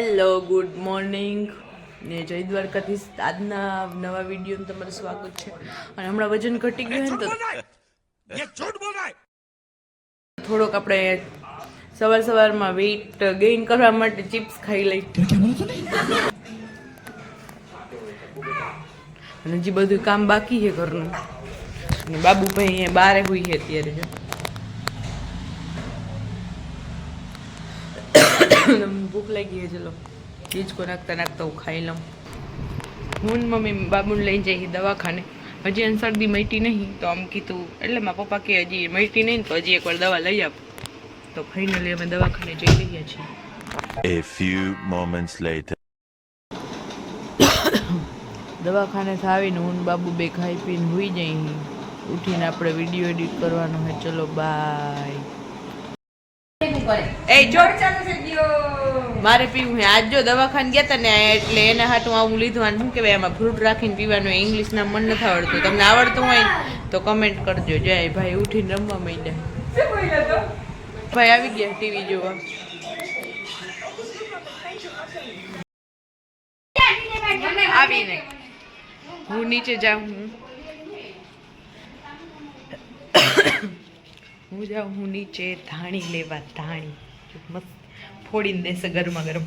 Hello good morning ને જય દ્વારકાથી આજના નવા વીડિયો તમારું સ્વાગત છે. અને હમણાં વજન ઘટી ગયું ને તો થોડોક આપણે સવાર સવારમાં વેઇટ ગેઇન કરવા માટે ચિપ્સ ખાઈ લઈ. અને હજી બધું કામ બાકી છે ઘરનું. અને બાબુભાઈ અહીંયા બારે હોઈ છે અત્યારે જો ભૂખ લાગી છે ચલો ડીચકો નાખતા નાખતા હું ખાઈ લઉં. હું મમ્મી બાબુને લઈ જઈ દવાખાને. હજી એને શરદી મટી નહીં તો આમ કીધું એટલે મારા પપ્પા કે હજી મટી નહીં તો હજી એકવાર દવા લઈ આપ. તો ફાઇનલી અમે દવાખાને જઈ રહ્યા છીએ. A few moments later. દવાખાને આવીને હું બાબુ બે ખાઈ પીને હોઈ જઈ ઉઠીને આપણે વીડિયો એડિટ કરવાનો હોય ચલો બાય એ જો. મારે પીવું હે આજ જો દવાખાને ગયા હતા ને એટલે એના હાટું આવું લીધું અને શું કહેવાય એમાં ફ્રૂટ રાખીને પીવાનું ઇંગ્લિશ મન મને નથી આવડતું. તમને આવડતું હોય તો કમેન્ટ કરજો. જય ભાઈ ઉઠીને રમવા માંડ્યા. ભાઈ આવી ગયા ટીવી જોવા. આવીને. હું નીચે જાઉં હું. હું જાઉં, હું નીચે ધાણી લેવા, ધાણી. મસ્ત ફોડીને દેશે ગરમા ગરમ.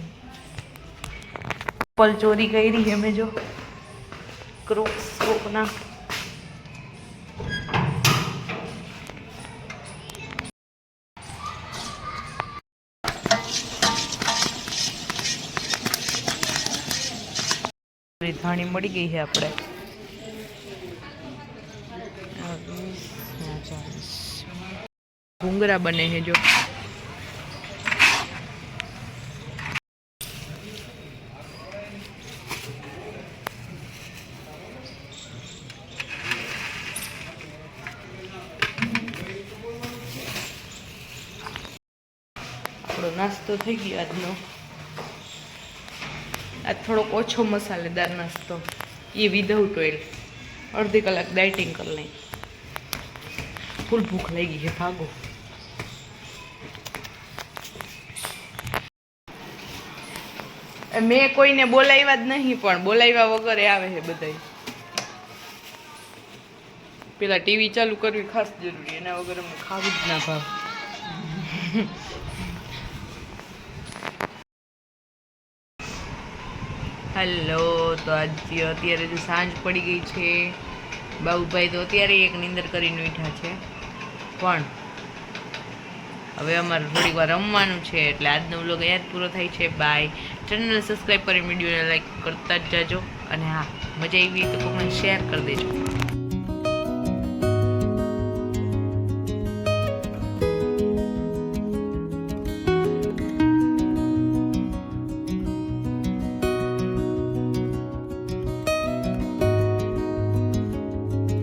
પલ ચોરી કરી અમે જો. ક્રોક્સ કોકના ધાણી મળી ગઈ છે આપણે. ઘૂંઘરા બને છે જો. નાસ્તો થઈ ગયો આજનો. આજ થોડોક ઓછો મસાલેદાર નાસ્તો. એ વિધાઉટ ઓઇલ અડધી કલાક ડાયટિંગ કરી લઈ. ફૂલ ભૂખ લાગી છે, ભાગો. મેં કોઈને બોલાવ્યા જ નહીં, પણ બોલાવ્યા વગર એ આવે છે બધાય. પેલા ટીવી ચાલુ કરવી ખાસ જરૂરી, એના વગર અમને ખાવું જ ના ભાવ. હેલો, તો આજે અત્યારે જો સાંજ પડી ગઈ છે. બાબુભાઈ તો અત્યારે એક નિંદર કરીને ઉઠ્યા છે. પણ હવે અમારે થોડીક વાર રમવાનું છે, એટલે આજનો વ્લોગ અહીંયા જ પૂરો થાય છે. બાય ચેનલ સબસ્ક્રાઈબ કરી વિડીયોને લાઈક કરતા જ જાજો. અને હા, મજા આવી તો કોમેન્ટ શેર કરી દેજો.